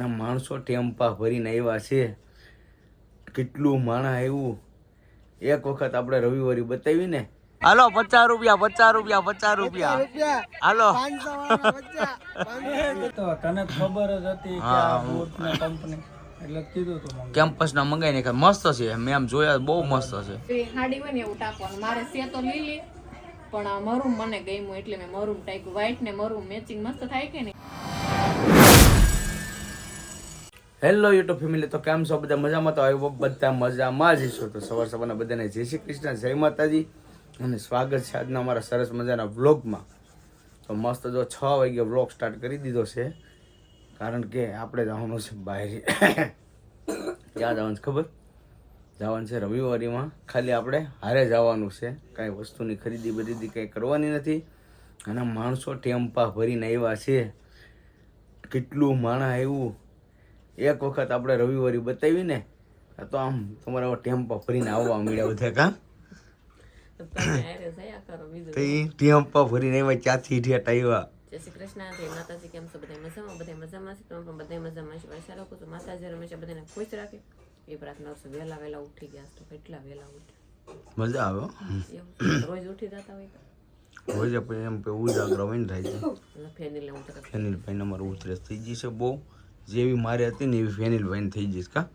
અને માણસો ટેમ્પા ભરીને આવ્યા છે. કેટલું માણા આવ્યું? એક વખત આપણે રવિવારી બતાવી ને હાલો પચાસ રૂપિયા પચાસ રૂપિયા પચાસ રૂપિયા. હાલો. તો તને ખબર જ હતી કે આ કંપની એટલે કીધું તું કેમ્પસ ના મંગાઈ ને મસ્ત છે. મેં આમ જોયા બહુ મસ્ત છે. હાડી હોય ને એવું ટાંકવાનું. મારે છે તો લીલી પણ આ મરૂમ મને ગમ્યું એટલે મેં મરૂમ ટાઈપ વ્હાઈટ ને મરૂમ મેચિંગ મસ્ત થાય કે નહીં? હેલો યુટ્યુબ ફેમિલી તો કેમ છો? બધા મજામાં? તો આવ્યો બધા મજામાં જ છો તો સવાર સવારના બધાને જય શ્રી કૃષ્ણ, જય માતાજી. અને સ્વાગત છે આજના અમારા સરસ મજાના વ્લોગમાં. તો મસ્ત જો છ વાગે વ્લોગ સ્ટાર્ટ કરી દીધો છે. કારણ કે આપણે જવાનું છે બહાર. ક્યાં જવાનું છે ખબર? જવાનું છે રવિવારીમાં. ખાલી આપણે હારે જવાનું છે. કાંઈ વસ્તુની ખરીદી બરીદી કંઈ કરવાની નથી. અને માણસો ટેમ્પા ભરીને આવ્યા છે. કેટલું માણા આવ્યું. એક વખત આપણે રવિવારી બતાવી ને તો આમ તમારા ટેમ્પા ફરીને આવવા મળ્યા બધા કા? ટેમ્પા ફરીને આવ્યા ક્યાંથી ઠેઠ આવ્યા. જય શ્રી કૃષ્ણ જય માતાજી કેમ છો? બધા મજામાં? બધા મજામાં છે? તમે પણ બધા મજામાં છે આશા રાખું તો માતાજી હંમેશા બધાને ખુશ રાખે. એ પ્રાર્થના કરશું વહેલા વહેલા ઉઠી ગયા તો કેટલા વહેલા ઉઠ્યા? મજા આવે. રોજ ઉઠી જતા હોય તો? હોય છે એમ કે ઉજાગરો થાય છે. એટલે ફેની લે હું તો ફેનિલભાઈને અમારું ઉતરેસ થઈ ગઈ છે બહુ. જેવી મારે હતી ને એવી ફેનિલ ફેનિલભાઈને થઈ જઈશ કા?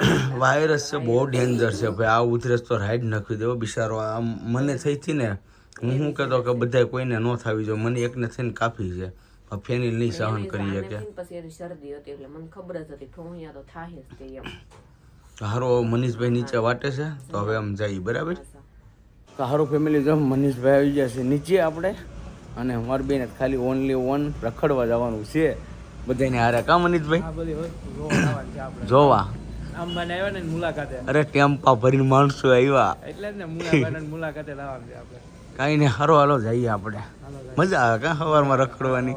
આ વાયરસ છે બહુ ડેન્જર છે ભાઈ. આ ઉધરસ તો રાઈડ નાખી દેવો બિચારો. આમ મને થઈ હતી ને હું શું કહેતો કે બધા કોઈને ન થવી જોઈએ. મને એકને થઈને કાફી છે. ફેનિલ નહીં સહન કરી શકે. પછી શરદી હતી એટલે મને ખબર જ હતી ઠોંયા તો થાય જ તે એમ. હારો મનીષભાઈ નીચે વાટે છે તો હવે આમ જઈએ બરાબર? તો હારો ફેમિલી જો મનીષભાઈ આવી ગયા છે નીચે આપણે. અને અમારે બેન ખાલી ઓનલી ઓન રખડવા જવાનું છે. બધાને હારે કા મનીષભાઈ? જોવા ને અરે ટેમ્પા ભરીને માણસો આવ્યા. એટલે જ ને મુલાકાતે લાવવાનું છે આપણે. કાંઈ નહીં હારો હાલો જઈએ આપણે. મજા આવે કાં સવારમાં રખડવાની? ને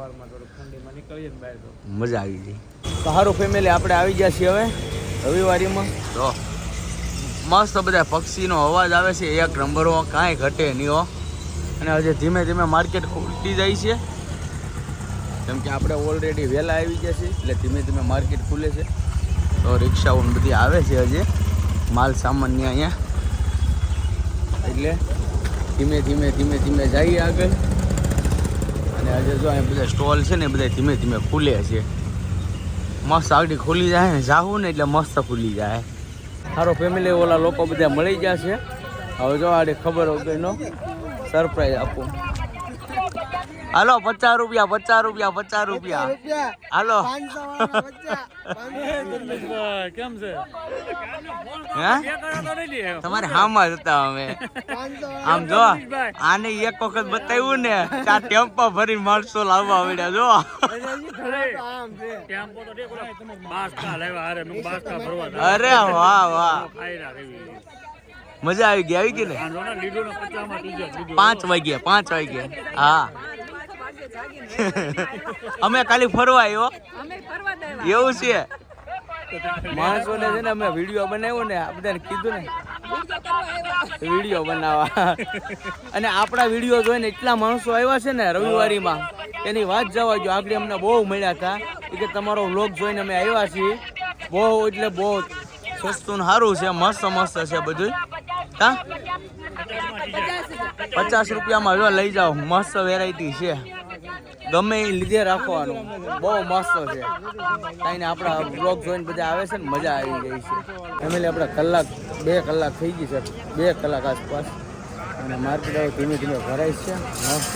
મજા આવી જાય. તો હારું ફેમિલી આપણે આવી ગયા છીએ હવે રવિવારીમાં. તો મસ્ત બધા પક્ષીનો અવાજ આવે છે એક નંબરો કાંઈ ઘટે નહીં હો. અને આજે ધીમે ધીમે માર્કેટ ખુલતી જાય છે. કેમ કે આપણે ઓલરેડી વહેલા આવી ગયા છીએ, એટલે ધીમે ધીમે માર્કેટ ખુલે છે. તો રિક્ષાઓ બધી આવે છે હજી. માલ સામાન્ય અહીંયા. એટલે ધીમે ધીમે ધીમે ધીમે જઈએ આગળ. અને આજે જો અહીંયા બધા સ્ટોલ છે ને બધા ધીમે ધીમે ખુલે છે. મસ્ત આગળ ખુલી જાય ને જાવું ને એટલે મસ્ત ખુલી જાય. સારો ફેમિલી ઓલા લોકો બધા મળી ગયા છે. હવે જો આડે ખબર વગરનો સરપ્રાઈઝ આપું. હાલો પચાસ રૂપિયા પચાસ રૂપિયા પચાસ રૂપિયા. હાલો. કેમ છે તમારે હામાં જતા હતા અમે. આમ જો આને એક વખત બતાવ્યું ને ત્યાં ટેમ્પો ભરી માણસો લાવવા આવડ્યા જો. અરે વાહ વાહ. મજા આવી ગઈ આવી ગઈ ને? પાંચ વાગ્યા પાંચ વાગ્યા. હા. અમે ખાલી ફરવા આવ્યો એવું છે. માણસોને છે ને અમે વીડિયો બનાવ્યો ને બધાને કીધું ને. વીડિયો બનાવવા. અને આપણા વીડિયો જોઈને એટલા માણસો આવ્યા છે ને રવિવારીમાં એની વાત જવા જો આગળ અમને બહુ મળ્યા હતા. કે તમારો વ્લોગ જોઈને અમે આવ્યા છીએ. બહુ એટલે બહુ સસ્તું ને સારું છે મસ્ત મસ્ત છે બધું હા પચાસ રૂપિયામાં જો લઈ જાઓ. મસ્ત વેરાયટી છે. ગમે એ લીધે રાખવાનું. બહુ મસ્ત છે. કાંઈ આપણા બ્લોગ જોઈને બધા આવે છે ને મજા આવી ગઈ છે. ફેમિલી આપણે કલાક, બે કલાક થઈ ગઈ છે. બે કલાક આસપાસ. અને માર્કેટ હવે ધીમે ધીમે ભરાય છે. મસ્ત.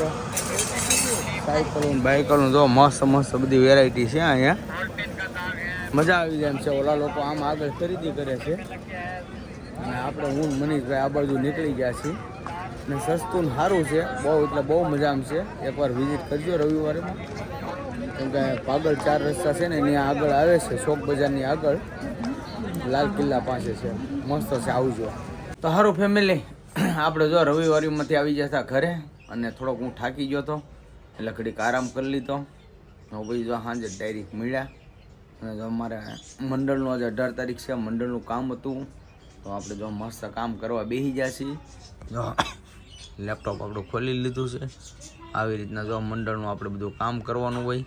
સાયકલ બાઇકલ જો મસ્ત મસ્ત બધી વેરાયટી છે અહીંયા. મજા આવી જાય એમ છે. ઓલા લોકો આમ આગળ ખરીદી કરે છે. અને આપણે હું મનીષભાઈ આ બાજુ નીકળી ગયા છીએ. અને સસ્તું સારું છે. બહુ એટલે બહુ મજા આમ છે. એકવાર વિઝિટ કરજો રવિવારમાં. કેમ કે પાગળ ચાર રસ્તા છે ને ત્યાં આગળ આવે છે શોક બજારની આગળ. લાલ કિલ્લા પાસે છે. મસ્ત છે, આવજો. તો સારું ફેમિલી આપણે જો રવિવારીમાંથી આવી જતા ઘરે, અને થોડોક હું થાકી ગયો હતો. એટલે ઘડીક આરામ કરી લીધો. હવે પછી જો સાંજે ડાયરેક્ટ મળ્યા. અને જો અમારે મંડળનું આજે અઢાર તારીખ છે. મંડળનું કામ હતું. તો આપણે જો મસ્ત કામ કરવા બેસી ગયા છીએ. જો લેપટોપ આપણું ખોલી લીધું છે. આવી રીતના જો મંડળનું આપણે બધું કામ કરવાનું હોય,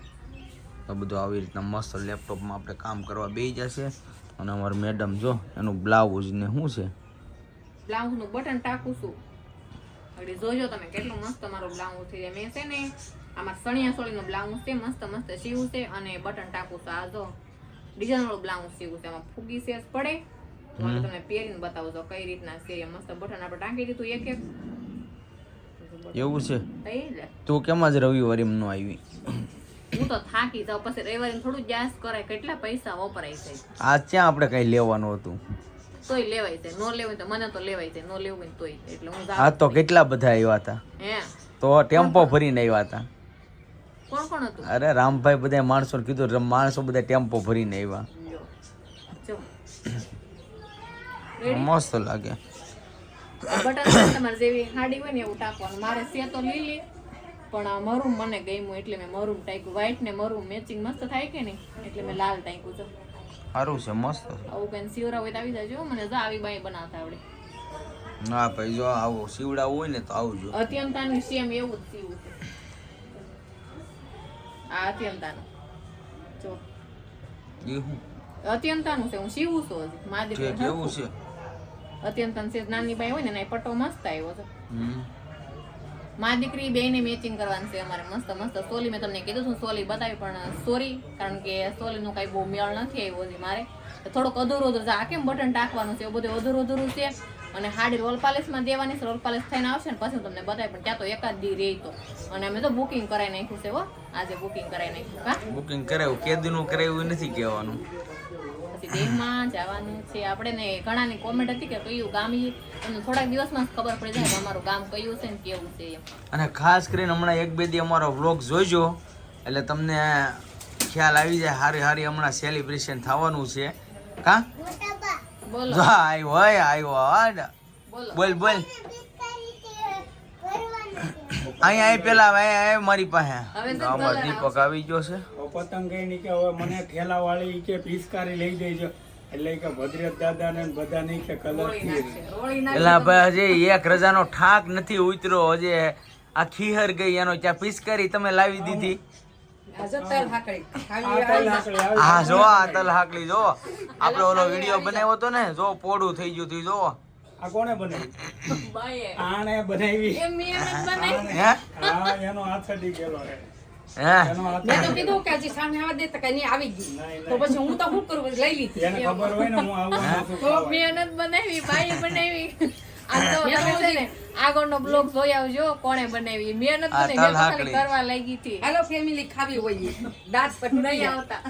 તો બધું આવી રીતના મસ્ત લેપટોપમાં આપણે કામ કરવા બેસી જશે અને અમારું મેડમ જો, એનું બ્લાઉઝ ને શું છે? બ્લાઉઝનું બટન ટાકું છું. એટલે જોજો તમે કેટલું મસ્ત મારું બ્લાઉઝ થઈ જાય મેં છે ને આમાં સણિયા સોળીનો બ્લાઉઝ છે, મસ્ત મસ્ત સીવું છે અને બટન ટાકું છું. આ જો ડિઝાઇનવાળું બ્લાઉઝ સીવું છે. આમાં ફૂગી સેસ પડે. તો હું તમને પહેરીને બતાવું છું કઈ રીતના છે એ મસ્ત બટન આપણે ટાંકી દીધું એક એક. એવું છે? તું કેમ જ રવિવારે ન આવી? હું તો થાકી જાઉં પછી રવિવારે થોડું જાસ કરાય કેટલા પૈસા વપરાય છે? આ ક્યાં આપણે કઈ લેવાનું હતું? તોય લેવાય છે નો લેવાય તો મને તો લેવાય છે નો લેવું ને તોય. એટલે હું આ તો કેટલા બધા આવ્યા હતા? હે? તો ટેમ્પો ભરીને આવ્યા હતા? કોણ કોણ હતું? અરે રામભાઈ બધા માણસો કીધું માણસો બધા ટેમ્પો ભરીને આવ્યા જો જો મસ્ત લાગે. બટન તમારે જેવી હાડી હોય ને એવું ટાંકવાનું. મારે છે તો લીલી પણ આ મરૂમ મને ગમ્યું એટલે મેં મરૂમ ટાંક્યું. વ્હાઈટ ને મરૂમ મેચિંગ મસ્ત થાય કે નહીં? એટલે મેં લાલ ટાંક્યું છે. સારું છે મસ્ત આવું કઈ સિવરા હોય તો આવી જાજો. મને જો આવી બાઈ બનાવતા આવડે. ના ભાઈ જો આવું સીવડાવું હોય ને તો આવજો. અત્યંતાનું સેમ એવું જ સીવું છે. આ અત્યંતાનું. જો. એ હું? અત્યંતાનું છે હું સીવું છું છે કેવું છે. અત્યંતાનું અંશે નાની ભાઈ હોય ને એના પટ્ટો મસ્ત આવ્યો છે. મારી મા દીકરી બેને મેચિંગ કરવાનું છે અમારે મસ્ત મસ્ત. સોલી મેં તમને કીધું છું સોલી બતાવી પણ સોરી કારણ કે સોલીનું કાંઈ બહુ મેળ નથી આવ્યો છે મારે. થોડોક અધૂરું અધૂરું છે. આ કેમ બટન ટાંકવાનું છે? એવું બધું અધૂરું અધૂરું છે. અને હાડી રોલ પાલેસમાં દેવાની છે રોલ પાલેસ થઈને આવશે ને પછી હું તમને બતાવી પણ ત્યાં તો એકાદ દી રહી તો. અને અમે તો બુકિંગ કરાવી નાખ્યું છે હો. આજે બુકિંગ કરાવી નાખ્યું હા? બુકિંગ કરાવ્યું કેદીનું કરાવ્યું નથી કહેવાનું. દેહમાં જવાનું છે. આપણે ને ઘણાની કોમેન્ટ હતી કે કયું ગામ એમ તમને થોડાક દિવસમાં ખબર પડી જાય કે અમારું ગામ કયું છે ને કેવું છે અને ખાસ કરીને હમણાં એક બે દી અમારો વ્લોગ જોઈજો. એટલે તમને ખ્યાલ આવી જાય હારી હારી હમણાં સેલિબ્રેશન થવાનું છે. કા? બોલો. જો આવ્યો હોય આવ્યો બોલ બોલ. અહીંયા આય પેલા આય આય મારી પાસે. હવે તો તો આમાં દીપક આવી ગયો છે. પતંગ કઈ નહીં કે હવે મને ઠેલા વાળી કે પિચકારી લઈ દેજો. એટલે કે ભદ્રેશ દાદા ને બધા નહીં કે કલર પેલા ભાઈ હજી એક રજાનો ઠાક નથી ઉતર્યો. હજી આ ખીહર ગઈ એનો ત્યાં પિચકારી તમે લાવી દીધી. હા જો આ તલ હાકલી જો આપણે ઓલો વીડિયો બનાવ્યો હતો ને જો પોડું થઈ ગયું હતું જો. આ કોને બનાવી. આણે બનાવી. એમ એમ બનાવી. હા એનો હાથ અડી ગયેલો રે હે. મેં તો કીધું કે હજી સામે આવવા દે તો કઈ નહીં આવી ગઈ તો પછી હું તો શું કરું? લઈ લીધી. એને ખબર હોય ને હું આવવાનું છું તો ખાવા. મહેનત બનાવી બાઈએ બનાવી. આ તો તમે છે ને આગળનો બ્લોગ જોઈ આવજો કોણે બનાવી. મહેનત બનાવી. કરવા લાગી હતી. હાલો ફેમિલી ખાવી હોય. દાંત પર નહીં આવતા.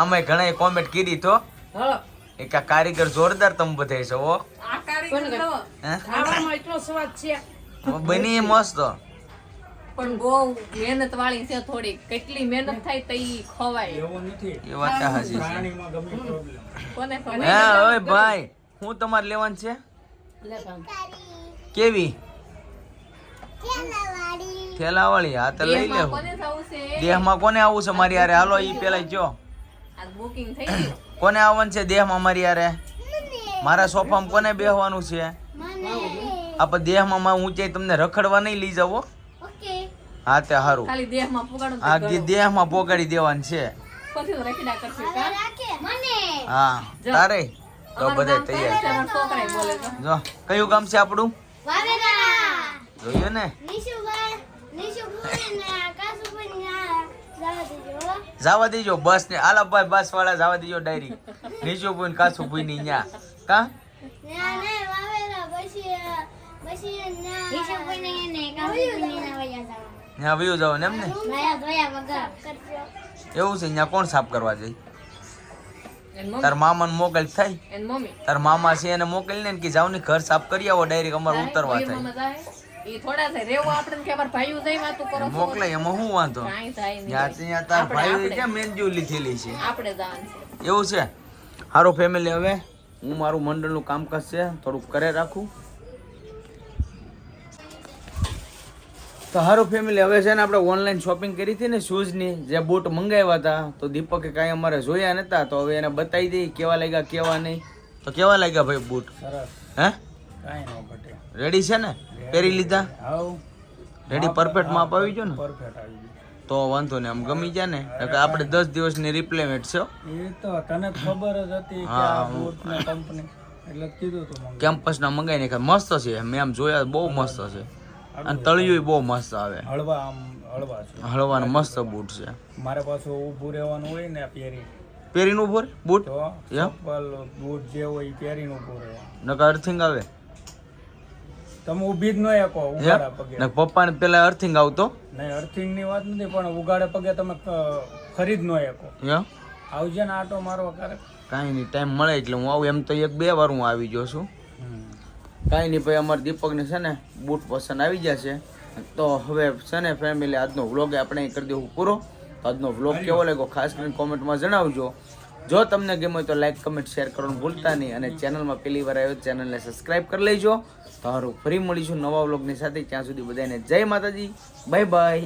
આમાં ઘણા કોમેન્ટ કરી તો. હા એક આ કારીગર જોરદાર તમે બધા છો હો. હે? છે. બની મસ્ત. પણ બહુ મહેનત વાળી છે થોડી કેટલી મહેનત થાય તો ઈ ખવાય. એવું નથી. એ વાત પ્રાણીમાં કોને હે ખવાય ઓય ભાઈ હું તમારે લેવાનું છે? કેવી? થેલાવાળી હા તો લઈ લેવું. દેહમાં કોને આવું છે મારી યારે હાલો ઈ પેલા જો. બુકિંગ થઈ ગયું. કોને આવવાનું છે દેહમાં મારી યારે? મારા સોફામાં કોને બેહવાનું છે? આપણે દેહમાં માં ઊંચાઈ તમને રખડવા નહીં લઈ જાવો હો. હા તે સારું ખાલી દેહમાં પોગાડો આ દે- દેહમાં પોગાડી દેવાનું છે. પછી તો રખીડા કરશું મને. હા તારે. તો બધા તૈયાર. જો કયું ગામ છે આપણું? જોયું ને? જવા દેજો બસ ને. આલા ભાઈ બસ વાળા જવા દેજો ડાયરી નીચું પૂન કાસું પૂનની ન્યા. કા? ન્યા વયું જાવ ને એમ ને? એવું છે ન્યા કોણ સાફ કરવા મમ્મી. તાર મામાને મોકલ થાય. એની મમ્મી. તાર મામા છે એને મોકલીને કે જાવ ને ઘર સાફ કરી આવો ડાયરેક્ટ અમારે ઉતરવા થાય. મમ્મા થોડા થાય. રેવું આપણે કે અમારા ભાઈઓ જાય વાતું કરો મોકલે એમાં શું વાંધો? કાંઈ થાય નહીં. ત્યાં ત્યાં તાર લીધેલી છે? આપણે જવાનું છે. એવું છે? સારું ફેમિલી હવે. હું મારું મંડળનું કામકાજ છે. થોડુંક કરે રાખું. તો સારું ફેમિલી હવે છે ને આપણે ઓનલાઈન શોપિંગ કરી હતી ને શૂઝની જે બૂટ મંગાવ્યા હતા તો દીપકે કાંઈ અમારે જોયા નતા તો હવે એને બતાવી દઈ કેવા લાગ્યા કેવા નહીં. તો કેવા લાગ્યા ભાઈ બૂટ સરસ. હે? કાંઈ ન ઘટે. રેડી છે ને? પહેરી લીધા? રેડી પરફેક્ટ માપ આવી ગયો ને? પરફેક્ટ આવી ગયો. તો વાંધો ને આમ ગમી જાય ને? એટલે આપણે દસ દિવસની રિપ્લેમેન્ટ છે. એ તો તને ખબર જ હતી કે હા. આ બૂટ કંપની એટલે કીધું તું કેમ્પસના મંગાઈને ખાય મસ્ત છે. મેં આમ જોયા બહુ મસ્ત છે. અને તળિયું બહુ મસ્ત આવે. હળવા આમ હળવા છે. હળવાનો મસ્ત બૂટ છે. મારે પાછું ઊભું રહેવાનું હોય ને પહેરી. પહેરીને રે? બૂટ બૂટ જે હોય એ પહેરીને ઊભું રહેવાનું. નકર અર્થિંગ આવે? તમે ઊભી જ ન શકો ઉગાડા પગે. ને પપ્પાને પેલા અર્થિંગ આવતો? નહીં અર્થિંગની વાત નથી પણ ઉગાડે પગે તમે ફરી જ ન શકો. આવજે ને આટો મારવા કરે કાંઈ નહીં ટાઈમ મળે એટલે હું આવું. એમ તો એક બે વાર હું આવી ગયો છું. કાંઈ નહીં ભાઈ અમારે દીપકને છે ને બૂટ પસંદ આવી જશે. તો હવે છે ને ફેમિલી આજનો વ્લોગ આપણે કરી દેવું પૂરો. આજનો વ્લોગ કેવો લાગ્યો? ખાસ કરીને કોમેન્ટમાં જણાવજો. જો તમને ગમે તો લાઈક કમેન્ટ શેર કરવાનું ભૂલતા નહીં અને ચેનલમાં પહેલી વાર આવ્યો ચેનલને સબસ્ક્રાઈબ કરી લેજો. તો ફરી મળીશું નવા વ્લોગની સાથે. ત્યાં સુધી બધાને જય માતાજી. Bye bye